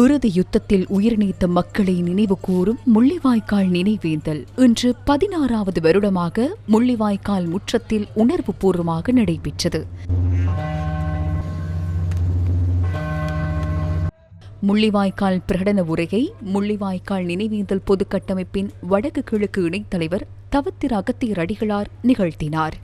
இறுதி யுத்தத்தில் உயிர் நீத்த மக்களை நினைவு கூறும் முள்ளிவாய்க்கால் நினைவேந்தல். இன்று பதினாறாவது வருடமாக முள்ளிவாய்க்கால் முற்றத்தில் உணர்வுபூர்வமாக நடைபெற்றது. முள்ளிவாய்க்கால் பிரகடன உரையை முள்ளிவாய்க்கால் நினைவேந்தல் பொது கட்டமைப்பின் வடக்கு கிழக்கு இணைத்தலைவர் தவத்திர அகத்தியர் அடிகளார் நிகழ்த்தினார்.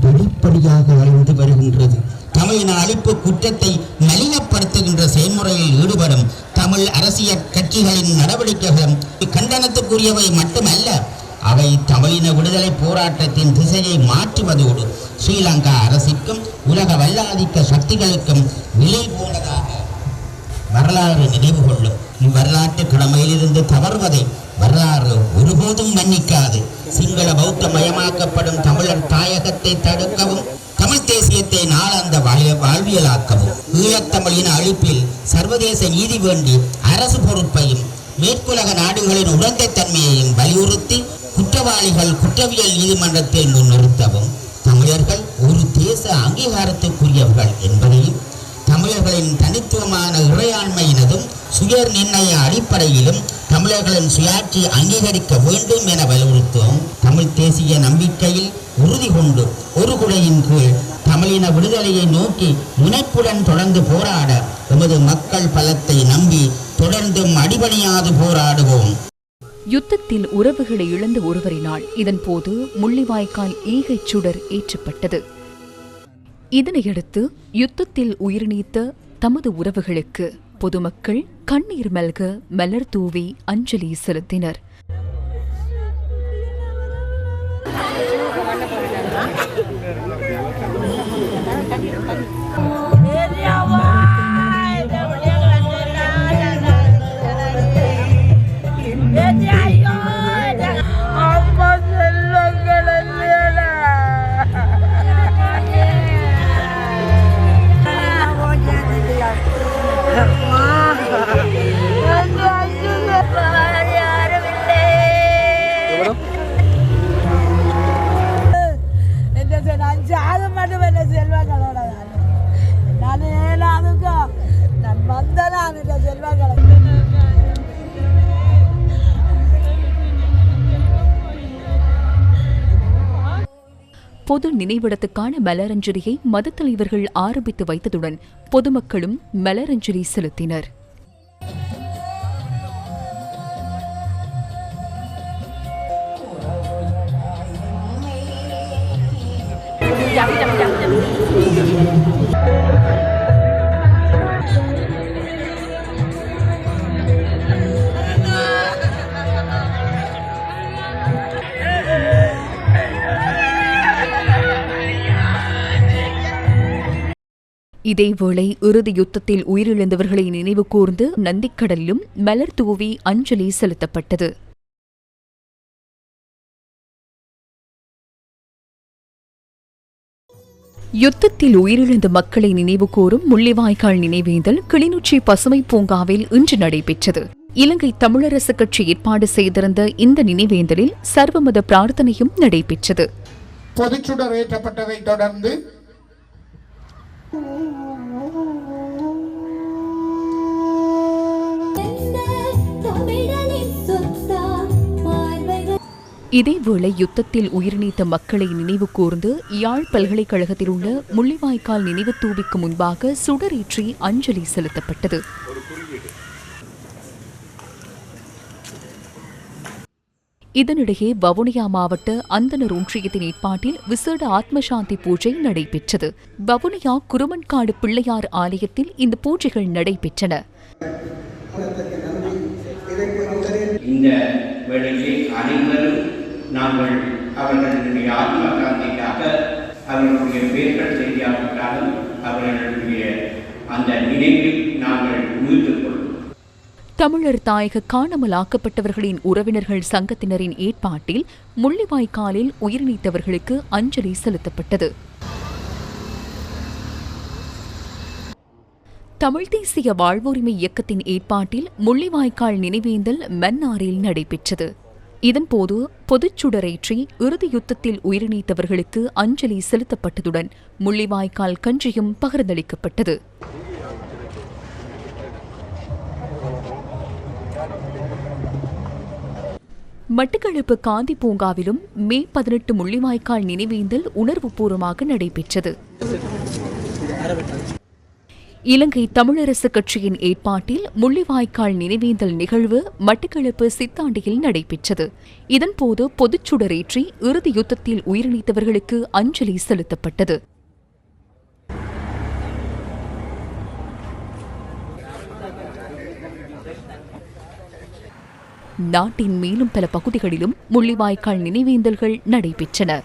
படிப்படியாக அழிந்து வருகின்றது. தமிழின அழிப்பு குற்றத்தை மலினப்படுத்துகின்ற செயல்முறையில் ஈடுபடும் தமிழ் அரசியல் கட்சிகளின் நடவடிக்கைகளும் கண்டனத்துக்குரியவை மட்டுமல்ல அவை தமிழின விடுதலை போராட்டத்தின் திசையை மாற்றுவதோடு ஸ்ரீலங்கா அரசிற்கும் உலக வல்லாதிக்க சக்திகளுக்கும் விலை போனதாக வரலாறு நினைவு கொள்ளும். இவ்வரலாற்று கடமையிலிருந்து தவறுவதை வரலாறு ஒருபோதும் மன்னிக்காது. சிங்கள பௌத்த மயமாக்கப்படும் தமிழர் தாயகத்தை தடுக்கவும் தமிழ் தேசியத்தை நாளாந்த அந்த வாழ்வியலாக்கவும். ஈழத்தமிழின் அழிப்பில் சர்வதேச நீதி வேண்டி அரசு பொறுப்பையும் மேற்குலக நாடுகளின் உடந்தை தன்மையையும் வலியுறுத்தி குற்றவாளிகள் குற்றவியல் நீதிமன்றத்தில் முன்னிறுத்தவும் தமிழர்கள் ஒரு தேச அங்கீகாரத்துக்குரியவர்கள் என்பதையும் தமிழர்களின் தனித்துவமான இறையாண்மையினதும் சுய நிர்ணய அடிப்படையிலும் தமிழர்களின் சுயாட்சி அங்கீகரிக்க வேண்டும் என வலியுறுத்தும் தமிழ் தேசிய நம்பிக்கையில் உறுதி கொண்டு ஒரு குடையின் கீழ் தமிழின விடுதலையை நோக்கி முனைப்புடன் தொடர்ந்து போராட எமது மக்கள் பலத்தை நம்பி தொடர்ந்தும் அடிபணியாது போராடுவோம். யுத்தத்தில் உறவுகளை இழந்த ஒருவரினால் இதன்போது முள்ளிவாய்க்கால் ஈகைச் சுடர் ஏற்றப்பட்டது. இதனையடுத்து யுத்தத்தில் உயிர் நீத்த தமது உறவுகளுக்கு பொதுமக்கள் கண்ணீர் மல்க மலர் தூவி அஞ்சலி செலுத்தினர். இந்த செல்வங்களை பொது நினைவிடத்துக்கான மலரஞ்சலியை மதத் தலைவர்கள் ஆரம்பித்து வைத்ததுடன் பொதுமக்களும் மலரஞ்சலி செலுத்தினர். இதேவேளை இறுதி யுத்தத்தில் உயிரிழந்தவர்களை நினைவு கூர்ந்து நந்திக்கடலிலும் மலர் தூவி அஞ்சலி செலுத்தப்பட்டது. யுத்தத்தில் உயிரிழந்த மக்களை நினைவு கூறும் முள்ளிவாய்க்கால் நினைவேந்தல் கிளிநொச்சி பசுமை பூங்காவில் இன்று நடைபெற்றது. இலங்கை தமிழரசு கட்சி ஏற்பாடு செய்திருந்த இந்த நினைவேந்தலில் சர்வமத பிரார்த்தனையும் நடைபெற்றது. பொதுச்சுடர் ஏற்றப்பட்டதை தொடர்ந்து இதேவேளை யுத்தத்தில் உயிர்நீத்த மக்களை நினைவு கூர்ந்து யாழ் பல்கலைக்கழகத்தில் உள்ள முள்ளிவாய்க்கால் நினைவு தூபிக்கு முன்பாக சுடரேற்றி அஞ்சலி செலுத்தப்பட்டது. இதனிடையே வவுனியா மாவட்ட அந்தனர் ஒன்றியத்தின் ஏற்பாட்டில் விசேட ஆத்மசாந்தி பூஜை நடைபெற்றது. வவுனியா குருமன்காடு பிள்ளையார் ஆலயத்தில் இந்த பூஜைகள் நடைபெற்றன. இந்த வேளையில் அனைவரும் நாங்கள் அவர்களுடைய ஆத்ம காந்திக்காக அவர்களுடைய பெயர்கள் தெரியாவிட்டாலும் அவர்களுடைய அந்த நினைவில் தமிழர் தாயக காணாமல் ஆக்கப்பட்டவர்களின் உறவினர்கள் சங்கத்தினரின் ஏற்பாட்டில் முள்ளிவாய்க்காலில் உயிர் நீத்தவர்களுக்கு அஞ்சலி செலுத்தப்பட்டது. தமிழ் தேசிய வாழ்வுரிமை இயக்கத்தின் ஏற்பாட்டில் முள்ளிவாய்க்கால் நினைவேந்தல் மன்னாரில் நடைபெற்றது. இதன்போது பொதுச்சுடரேற்றி இறுதி யுத்தத்தில் உயிரிழந்தவர்களுக்கு அஞ்சலி செலுத்தப்பட்டதுடன் முள்ளிவாய்க்கால் கன்றியும் பகிர்ந்தளிக்கப்பட்டது. மட்டுக்களப்பு காந்தி பூங்காவிலும் மே பதினெட்டு முள்ளிவாய்க்கால் நினைவேந்தல் உணர்வுபூர்வமாக நடைபெற்றது. இலங்கை தமிழரசு கட்சியின் ஏற்பாட்டில் முள்ளிவாய்க்கால் நினைவேந்தல் நிகழ்வு மட்டுக்களப்பு சித்தாண்டியில் நடைபெற்றது. இதன்போது பொதுச்சுடரேற்றி இறுதி யுத்தத்தில் உயிரிழந்தவர்களுக்கு அஞ்சலி செலுத்தப்பட்டது. நாட்டின் மேலும் பல பகுதிகளிலும் முள்ளிவாய்க்கால் நினைவேந்தல்கள் நடைபெற்றன.